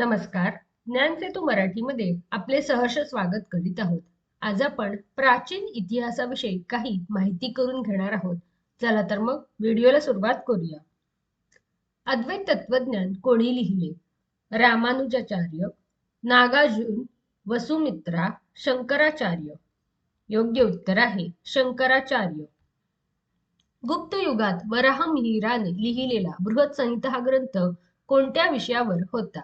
नमस्कार. ज्ञान सेतू मराठीमध्ये आपले सहर्ष स्वागत करीत आहोत. आज आपण प्राचीन इतिहासाविषयी काही माहिती करून घेणार आहोत. चला तर मग व्हिडिओला सुरुवात करूया. अद्वैत तत्वज्ञान कोणी लिहिले? रामानुजाचार्य नागार्जुन वसुमित्रा शंकराचार्य. योग्य उत्तर आहे शंकराचार्य. गुप्त युगात वराह मिहिराने लिहिलेला बृहत संहिता हा ग्रंथ कोणत्या विषयावर होता?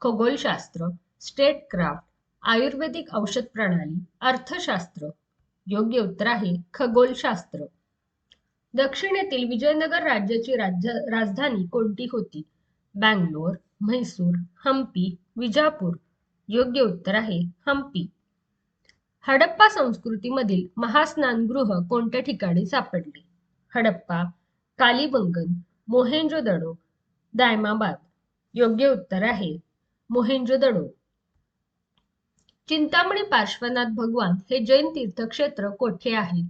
खगोलशास्त्र स्टेटक्राफ्ट आयुर्वेदिक औषध प्रणाली अर्थशास्त्र. योग्य उत्तर आहे खगोलशास्त्र. दक्षिणेतील विजयनगर राज्याची राज्य राजधानी कोणती होती? बँगलोर म्हैसूर हम्पी विजापूर. योग्य उत्तर आहे हम्पी. हडप्पा संस्कृतीमधील महास्नानगृह कोणत्या ठिकाणी सापडले? हडप्पा कालीबंगन मोहेंजोदडो दायमाबाद. योग्य उत्तर आहे मोहेंजोदडो चिंतामणी पार्श्वनाथ भगवान हे जैन तीर्थक्षेत्र कोठे आहे?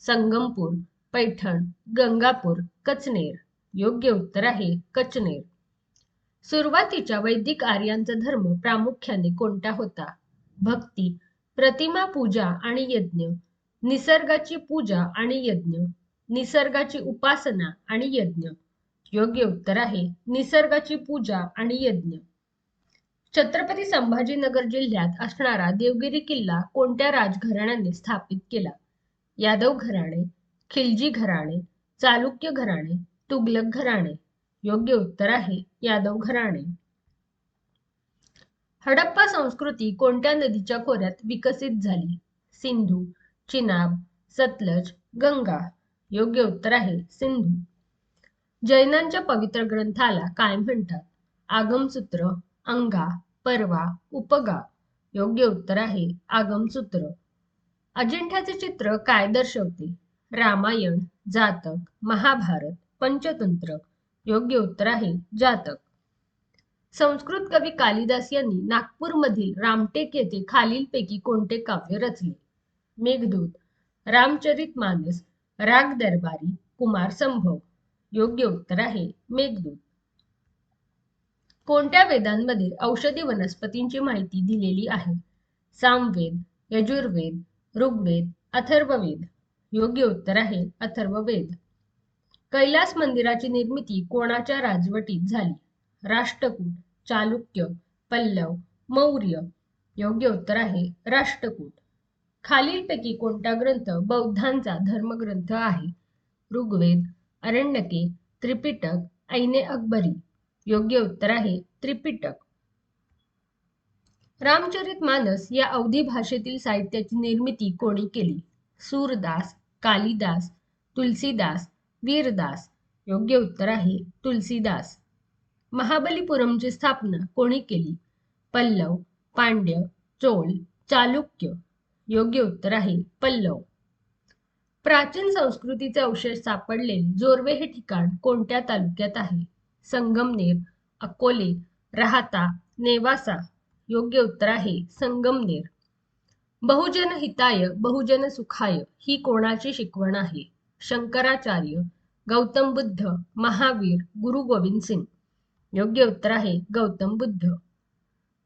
संगमपूर पैठण गंगापूर कचनेर. योग्य उत्तर आहे कचनेर. सुरुवातीच्या वैदिक आर्यांचा धर्म प्रामुख्याने कोणता होता? भक्ती प्रतिमा पूजा आणि यज्ञ निसर्गाची पूजा आणि यज्ञ निसर्गाची उपासना आणि यज्ञ. योग्य उत्तर आहे निसर्गाची पूजा आणि यज्ञ. छत्रपती संभाजीनगर जिल्ह्यात असणारा देवगिरी किल्ला कोणत्या राजघराण्याने स्थापित केला? यादव घराणे खिलजी घराणे चालुक्य घराणे तुगलक घराणे? योग्य उत्तर आहे यादव घराणे. हडप्पा संस्कृती कोणत्या नदीच्या खोऱ्यात विकसित झाली? सिंधू चिनाब सतलज गंगा. योग्य उत्तर आहे सिंधू. जैनांच्या पवित्र ग्रंथाला काय म्हणतात? आगमसूत्र अंगा परवा उपगा. योग्य उत्तर आहे. आगमसूत्र. अजिंठ्याचे चित्र काय दर्शवते? रामायण जातक महाभारत पंचतंत्र. योग्य उत्तर आहे जातक. संस्कृत कवी कालिदास यांनी नागपूरमधील रामटेक येथे खालीलपैकी कोणते काव्य रचले? मेघदूत रामचरित मानस राग दरबारी कुमार संभव. योग्य उत्तर आहे मेघदूत. कोणत्या वेदांमध्ये औषधी वनस्पतींची माहिती दिलेली आहे? सामवेद यजुर्वेद ऋग्वेद अथर्ववेद. योग्य उत्तर आहे अथर्ववेद. कैलास मंदिराची निर्मिती कोणाच्या राजवटीत झाली? राष्ट्रकूट चालुक्य पल्लव मौर्य. योग्य उत्तर आहे राष्ट्रकूट. खालीलपैकी कोणता ग्रंथ बौद्धांचा धर्मग्रंथ आहे? ऋग्वेद अरण्यके त्रिपिटक ऐने अकबरी. योग्य उत्तर आहे. त्रिपिटक. रामचरित मानस या अवधी भाषेतील साहित्याची निर्मिती कोणी केली? सूरदास कालिदास तुलसीदास वीरदास. योग्य उत्तर आहे तुलसीदास. महाबलीपुरमची स्थापना कोणी केली? पल्लव पांड्य चोल चालुक्य. योग्य उत्तर आहे पल्लव. प्राचीन संस्कृतीचे अवशेष सापडलेले जोरवे हे ठिकाण कोणत्या तालुक्यात आहे? संगमनेर अकोले राहता नेवासा. योग्य उत्तर आहे संगमनेर. बहुजन हिताय बहुजन सुखाय ही कोणाची शिकवण आहे? शंकराचार्य गौतम बुद्ध महावीर गुरु गोविंद सिंग. योग्य उत्तर आहे गौतम बुद्ध.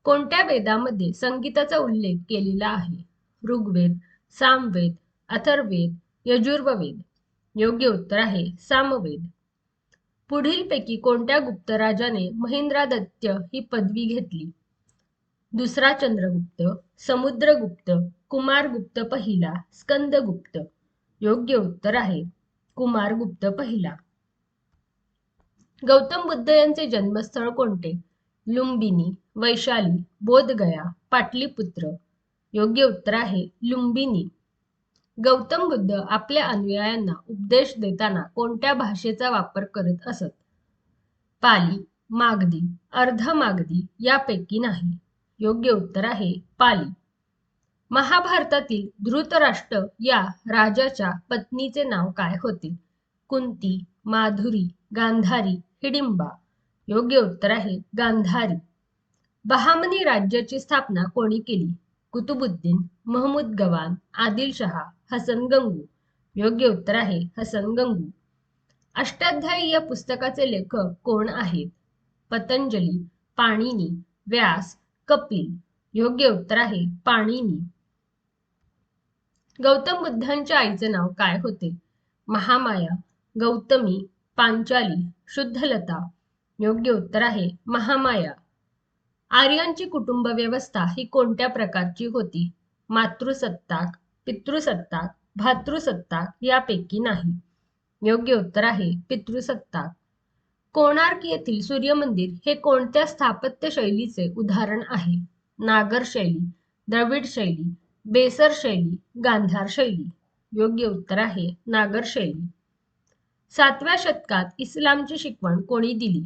कोणत्या वेदामध्ये संगीताचा उल्लेख केलेला आहे? ऋग्वेद सामवेद अथर्वेद यजुर्ववेद योग्य उत्तर आहे सामवेद. पुढीलपैकी कोणत्या गुप्त राजाने महेंद्रादत्य ही पदवी घेतली? दुसरा चंद्रगुप्त समुद्रगुप्त कुमारगुप्त पहिला स्कंदगुप्त. योग्य उत्तर आहे कुमारगुप्त पहिला. गौतम बुद्ध यांचे जन्मस्थळ कोणते? लुंबिनी वैशाली बोधगया पाटलीपुत्र. योग्य उत्तर आहे लुंबिनी. गौतम बुद्ध आपल्या अनुयायांना उपदेश देताना कोणत्या भाषेचा वापर करत असत? पाली मागदी अर्ध मागदी यापैकी नाही. योग्य उत्तर आहे पाली. महाभारतातील धृतराष्ट्र या राजाच्या पत्नीचे नाव काय होते? कुंती माधुरी गांधारी हिडिंबा. योग्य उत्तर आहे गांधारी. बहामनी राज्याची स्थापना कोणी केली? कुतुबुद्दीन महमूद गवान आदिलशहा हसन गंगू. योग्य उत्तर आहे हसन गंगू. अष्टाध्यायी या पुस्तकाचे लेखक कोण आहेत? पतंजली पाणिनी व्यास कपिल. योग्य उत्तर आहे पाणिनी. गौतम बुद्धांच्या आईचे नाव काय होते? महामाया गौतमी पांचाली शुद्धलता. योग्य उत्तर आहे महामाया. आर्यांची कुटुंब व्यवस्था ही कोणत्या प्रकारची होती? मातृसत्ताक पितृसत्ताक भातृसत्ताक यापैकी नाही. योग्य उत्तर आहे पितृसत्ताक. कोणार्क येथील सूर्यमंदिर हे कोणत्या स्थापत्य शैलीचे उदाहरण आहे? नागर शैली द्रविड शैली बेसर शैली गांधार शैली. योग्य उत्तर आहे नागर शैली. सातव्या शतकात इस्लामची शिकवण कोणी दिली?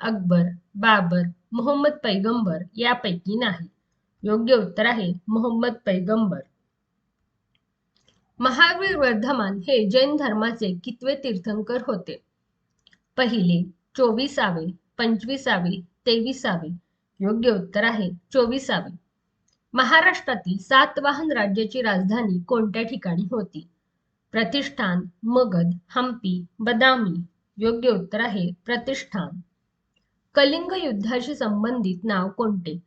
अकबर बाबर मोहम्मद पैगंबर यापैकी नाही. योग्य उत्तर आहे मोहम्मद पैगंबर. महावीर वर्धमान हे जैन धर्माचे कितवे तीर्थंकर होते? पहिले चोवीसावे पंचवीसावे तेविसावे. योग्य उत्तर आहे चोवीसावे. महाराष्ट्रातील सातवाहन राज्याची राजधानी कोणत्या ठिकाणी होती? प्रतिष्ठान मगध हम्पी बदामी. योग्य उत्तर आहे प्रतिष्ठान. कलिंग युद्धाशी संबंधित नाव कोणते?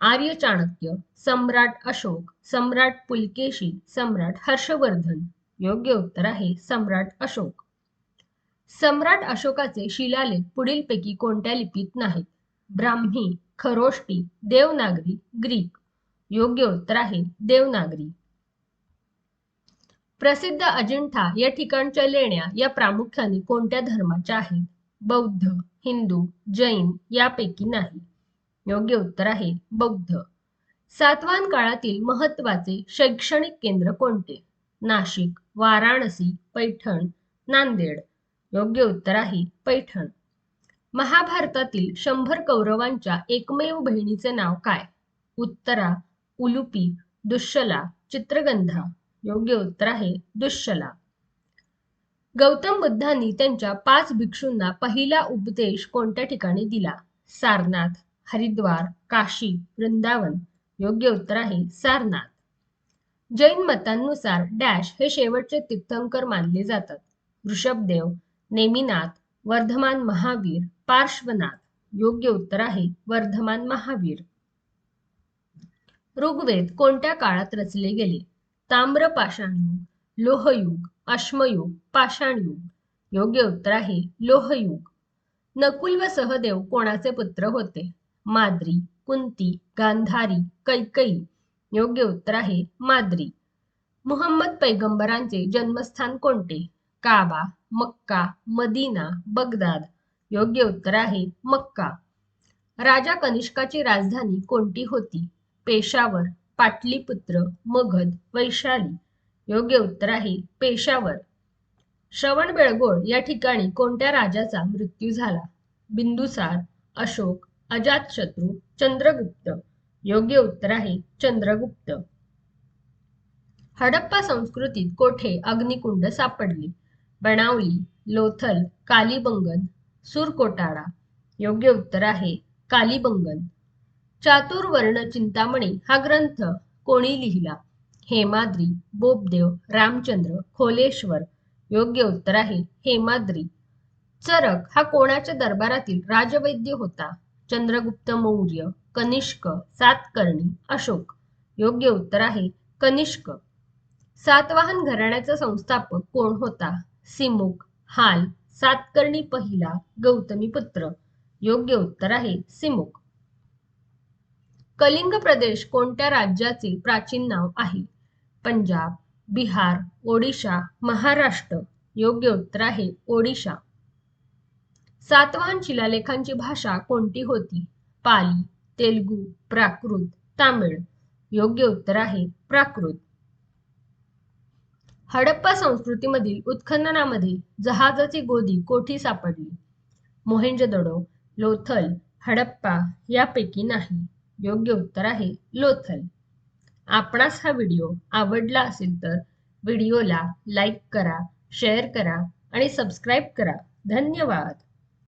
आर्य चाणक्य सम्राट अशोक सम्राट पुलकेशी सम्राट हर्षवर्धन. योग्य उत्तर आहे सम्राट अशोक. सम्राट अशोकाचे शिलालेख पुढीलपैकी कोणत्या लिपीत नाहीत? ब्राह्मी खरोष्टी देवनागरी ग्रीक. योग्य उत्तर आहे देवनागरी. प्रसिद्ध अजिंठा या ठिकाणच्या लेण्या या प्रामुख्याने कोणत्या धर्माच्या आहेत? बौद्ध हिंदू जैन यापैकी नाही. योग्य उत्तर आहे बौद्ध. सातवान काळातील महत्त्वाचे शैक्षणिक केंद्र कोणते? नाशिक वाराणसी पैठण नांदेड. योग्य उत्तर आहे पैठण. महाभारतातील शंभर कौरवांच्या एकमेव बहिणीचे नाव काय? उत्तरा उलुपी दुश्शला चित्रगंधा. योग्य उत्तर आहे दुश्शला. गौतम बुद्धांनी त्यांच्या पाच भिक्षूंना पहिला उपदेश कोणत्या ठिकाणी दिला? सारनाथ हरिद्वार काशी वृंदावन. योग्य उत्तर आहे सारनाथ. जैन मतांनुसार डॅश हे शेवटचे तीर्थंकर मानले जातात. ऋषभदेव नेमिनाथ वर्धमान महावीर पार्श्वनाथ. योग्य उत्तर आहे वर्धमान महावीर. ऋग्वेद कोणत्या काळात रचले गेले? ताम्रपाषाणयुग लोहयुग अश्मयुग पाषाणयुग योग्य उत्तर आहे लोहयुग. नकुल व सहदेव कोणाचे पुत्र होते? माद्री कुंती गांधारी कैकई योग्य उत्तर आहे माद्री. मुहम्मद पैगंबरांचे जन्मस्थान कोणते? Kaaba Mecca Medina Baghdad. योग्य उत्तर आहे मक्का. राजा कनिष्काची राजधानी कोणती होती? पेशावर पाटलीपुत्र मगध वैशाली. योग्य उत्तर आहे. पेशावर. श्रवण बेळगोळ या ठिकाणी कोणत्या राजाचा मृत्यू झाला? बिंदुसार अशोक अजातशत्रू चंद्रगुप्त. योग्य उत्तर आहे चंद्रगुप्त. हडप्पा संस्कृतीत कोठे अग्निकुंड सापडली? बनावली लोथल कालीबंगन सुरकोटाळा योग्य उत्तर आहे कालीबंगन. चातुर्वर्ण चिंतामणी हा ग्रंथ कोणी लिहिला? हेमाद्री बोपदेव रामचंद्र खोलेश्वर. योग्य उत्तर आहे हेमाद्री. चरक हा कोणाच्या दरबारातील राजवैद्य होता? चंद्रगुप्त मौर्य कनिष्क सातकर्णी अशोक. योग्य उत्तर आहे कनिष्क. सातवाहन घराण्याचा संस्थापक कोण होता? सिमुक हाल सातकर्णी पहिला गौतमी पुत्र. योग्य उत्तर आहे सिमुक. कलिंग प्रदेश कोणत्या राज्याचे प्राचीन नाव आहे? पंजाब बिहार ओडिशा महाराष्ट्र. योग्य उत्तर आहे ओडिशा. सातवाहन शिलालेखांची भाषा कोणती होती? पाली तेलगू प्राकृत तामिळ. योग्य उत्तर आहे प्राकृत. हडप्पा संस्कृतीमधील उत्खननामध्ये जहाजाची गोदी कोठी सापडली. मोहेंजदडो लोथल हडप्पा यापैकी नाही. योग्य उत्तर आहे लोथल. आपणास हा व्हिडिओ आवडला असेल तर व्हिडिओला लाईक करा शेअर करा आणि सबस्क्राईब करा. धन्यवाद.